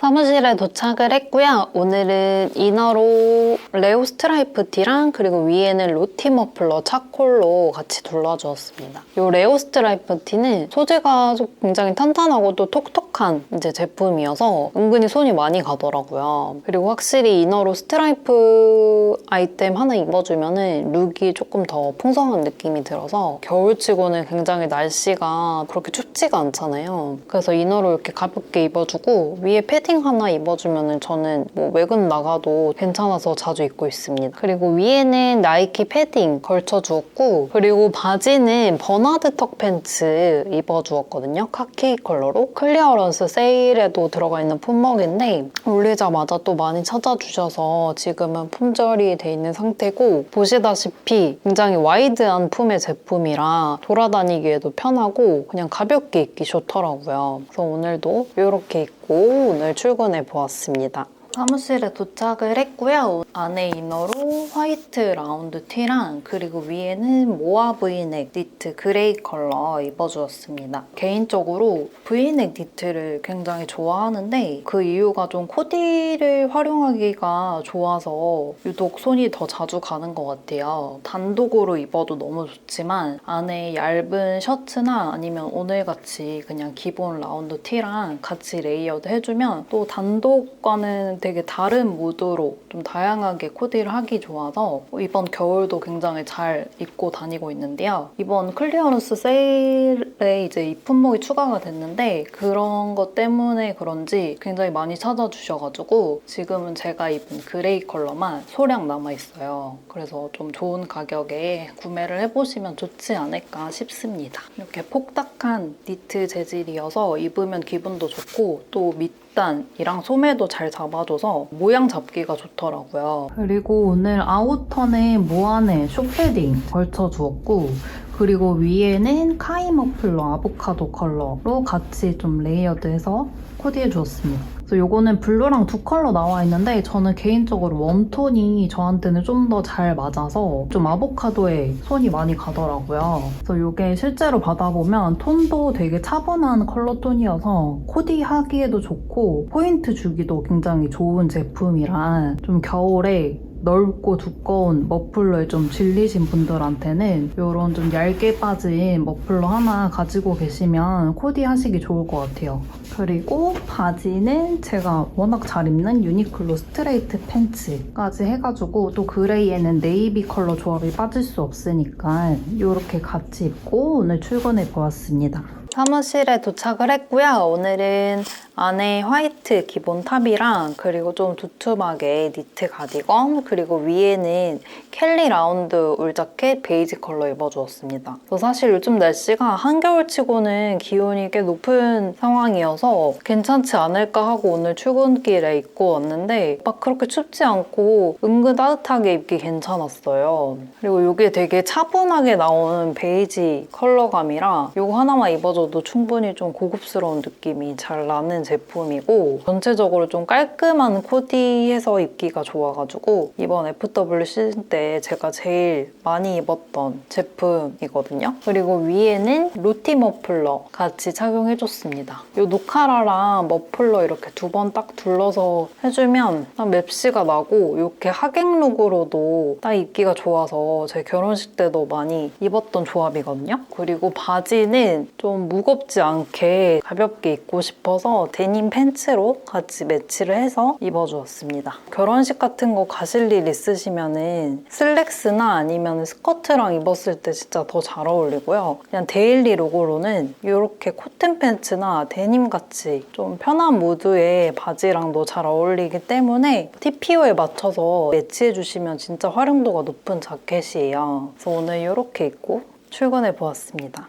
사무실에 도착을 했고요. 오늘은 이너로 레오 스트라이프 티랑 그리고 위에는 로티 머플러 차콜로 같이 둘러주었습니다. 이 레오 스트라이프 티는 소재가 굉장히 탄탄하고 또 톡톡한 이제 제품이어서 은근히 손이 많이 가더라고요. 그리고 확실히 이너로 스트라이프 아이템 하나 입어주면은 룩이 조금 더 풍성한 느낌이 들어서 겨울치고는 굉장히 날씨가 그렇게 춥지가 않잖아요. 그래서 이너로 이렇게 가볍게 입어주고 위에 패딩 하나 입어주면은 저는 뭐 외근 나가도 괜찮아서 자주 입고 있습니다. 그리고 위에는 나이키 패딩 걸쳐주었고 그리고 바지는 버나드 턱 팬츠 입어주었거든요. 카키 컬러로 클리어런스 세일에도 들어가 있는 품목인데 올리자마자 또 많이 찾아주셔서 지금은 품절이 돼 있는 상태고 보시다시피 굉장히 와이드한 품의 제품이라 돌아다니기에도 편하고 그냥 가볍게 입기 좋더라고요. 그래서 오늘도 이렇게 입고 오늘 출근해 보았습니다. 사무실에 도착을 했고요. 안에 이너로 화이트 라운드 티랑 그리고 위에는 모아 브이넥 니트 그레이 컬러 입어주었습니다. 개인적으로 브이넥 니트를 굉장히 좋아하는데 그 이유가 좀 코디를 활용하기가 좋아서 유독 손이 더 자주 가는 것 같아요. 단독으로 입어도 너무 좋지만 안에 얇은 셔츠나 아니면 오늘같이 그냥 기본 라운드 티랑 같이 레이어드 해주면 또 단독과는 되게 다른 무드로 좀 다양하게 코디를 하기 좋아서 이번 겨울도 굉장히 잘 입고 다니고 있는데요. 이번 클리어런스 세일 에 이제 이 품목이 추가가 됐는데 그런 것 때문에 그런지 굉장히 많이 찾아주셔가지고 지금은 제가 입은 그레이 컬러만 소량 남아있어요. 그래서 좀 좋은 가격에 구매를 해보시면 좋지 않을까 싶습니다. 이렇게 폭닥한 니트 재질이어서 입으면 기분도 좋고 또 밑단이랑 소매도 잘 잡아줘서 모양 잡기가 좋더라고요. 그리고 오늘 아우터는 모안에 쇼패딩 걸쳐주었고 그리고 위에는 카이 머플러 아보카도 컬러로 같이 좀 레이어드해서 코디해 주었습니다. 그래서 요거는 블루랑 두 컬러 나와 있는데 저는 개인적으로 웜톤이 저한테는 좀 더 잘 맞아서 좀 아보카도에 손이 많이 가더라고요. 그래서 이게 실제로 받아보면 톤도 되게 차분한 컬러 톤이어서 코디하기에도 좋고 포인트 주기도 굉장히 좋은 제품이라 좀 겨울에 넓고 두꺼운 머플러에 좀 질리신 분들한테는 이런 좀 얇게 빠진 머플러 하나 가지고 계시면 코디 하시기 좋을 것 같아요. 그리고 바지는 제가 워낙 잘 입는 유니클로 스트레이트 팬츠까지 해가지고 또 그레이에는 네이비 컬러 조합이 빠질 수 없으니까 이렇게 같이 입고 오늘 출근해 보았습니다. 사무실에 도착을 했고요. 오늘은 안에 화이트 기본 탑이랑 그리고 좀 두툼하게 니트 가디건 그리고 위에는 켈리 라운드 울 자켓 베이지 컬러 입어주었습니다. 그래서 사실 요즘 날씨가 한겨울치고는 기온이 꽤 높은 상황이어서 괜찮지 않을까 하고 오늘 출근길에 입고 왔는데 막 그렇게 춥지 않고 은근 따뜻하게 입기 괜찮았어요. 그리고 이게 되게 차분하게 나오는 베이지 컬러감이라 이거 하나만 입어줘도 충분히 좀 고급스러운 느낌이 잘 나는 제품이고 전체적으로 좀 깔끔한 코디해서 입기가 좋아가지고 이번 FW 시즌 때 제가 제일 많이 입었던 제품이거든요. 그리고 위에는 루티 머플러 같이 착용해줬습니다. 이 노카라랑 머플러 이렇게 두 번 딱 둘러서 해주면 딱 맵시가 나고 이렇게 하객 룩으로도 딱 입기가 좋아서 제 결혼식 때도 많이 입었던 조합이거든요. 그리고 바지는 좀 무겁지 않게 가볍게 입고 싶어서 데님 팬츠로 같이 매치를 해서 입어주었습니다. 결혼식 같은 거 가실 일 있으시면은 슬랙스나 아니면 스커트랑 입었을 때 진짜 더 잘 어울리고요. 그냥 데일리 룩으로는 이렇게 코튼 팬츠나 데님 같이 좀 편한 무드의 바지랑도 잘 어울리기 때문에 TPO에 맞춰서 매치해주시면 진짜 활용도가 높은 자켓이에요. 그래서 오늘 이렇게 입고 출근해 보았습니다.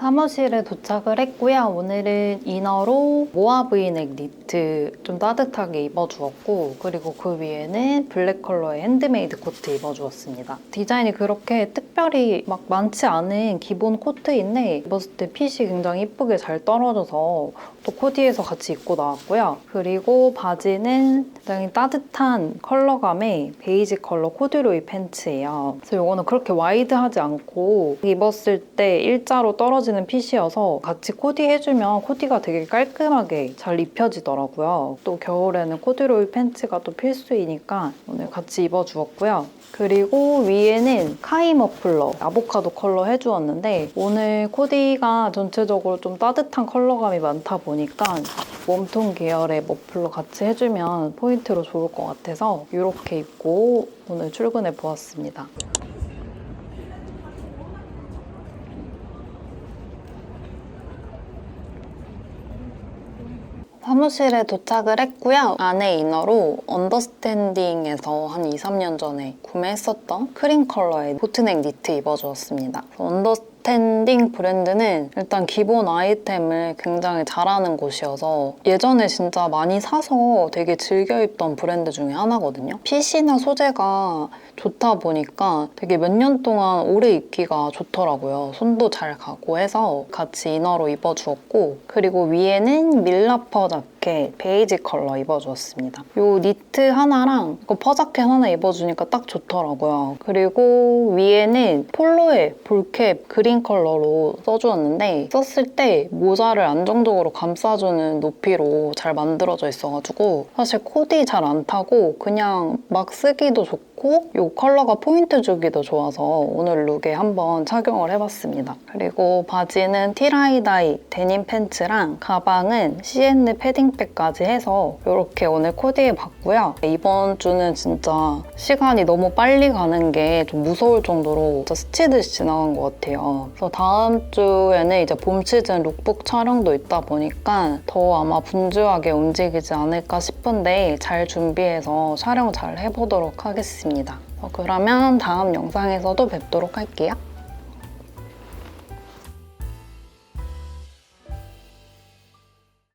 사무실에 도착을 했고요. 오늘은 이너로 모아 브이넥 니트 좀 따뜻하게 입어주었고 그리고 그 위에는 블랙 컬러의 핸드메이드 코트 입어주었습니다. 디자인이 그렇게 특별히 막 많지 않은 기본 코트인데 입었을 때 핏이 굉장히 이쁘게 잘 떨어져서 또 코디에서 같이 입고 나왔고요. 그리고 바지는 굉장히 따뜻한 컬러감의 베이지 컬러 코듀로이 팬츠예요. 그래서 이거는 그렇게 와이드하지 않고 입었을 때 일자로 떨어지는 핏이어서 같이 코디해주면 코디가 되게 깔끔하게 잘 입혀지더라고요. 또 겨울에는 코듀로이 팬츠가 또 필수이니까 오늘 같이 입어주었고요. 그리고 위에는 카이 머플러 아보카도 컬러 해주었는데 오늘 코디가 전체적으로 좀 따뜻한 컬러감이 많다 보니까 웜톤 계열의 머플러 같이 해주면 포인트로 좋을 것 같아서 이렇게 입고 오늘 출근해 보았습니다. 사무실에 도착을 했고요. 안에 이너로 언더스탠딩에서 한 2, 3년 전에 구매했었던 크림 컬러의 보트넥 니트 입어주었습니다. 언더 스탠딩 브랜드는 일단 기본 아이템을 굉장히 잘하는 곳이어서 예전에 진짜 많이 사서 되게 즐겨 입던 브랜드 중에 하나거든요. 핏이나 소재가 좋다 보니까 되게 몇 년 동안 오래 입기가 좋더라고요. 손도 잘 가고 해서 같이 이너로 입어주었고 그리고 위에는 밀라퍼 자켓 베이지 컬러 입어주었습니다. 이 니트 하나랑 이거 퍼자켓 하나 입어주니까 딱 좋더라고요. 그리고 위에는 폴로의 볼캡 그린 컬러로 써주었는데 썼을 때 모자를 안정적으로 감싸주는 높이로 잘 만들어져 있어가지고 사실 코디 잘 안 타고 그냥 막 쓰기도 좋고 이 컬러가 포인트 주기도 좋아서 오늘 룩에 한번 착용을 해봤습니다. 그리고 바지는 티라이다이 데님 팬츠랑 가방은 CN 패딩백까지 해서 이렇게 오늘 코디해봤고요. 이번 주는 진짜 시간이 너무 빨리 가는 게 좀 무서울 정도로 스치듯이 지나간 것 같아요. 그래서 다음 주에는 이제 봄 시즌 룩북 촬영도 있다 보니까 더 아마 분주하게 움직이지 않을까 싶은데 잘 준비해서 촬영 잘 해보도록 하겠습니다. 어, 그러면 다음 영상에서도 뵙도록 할게요.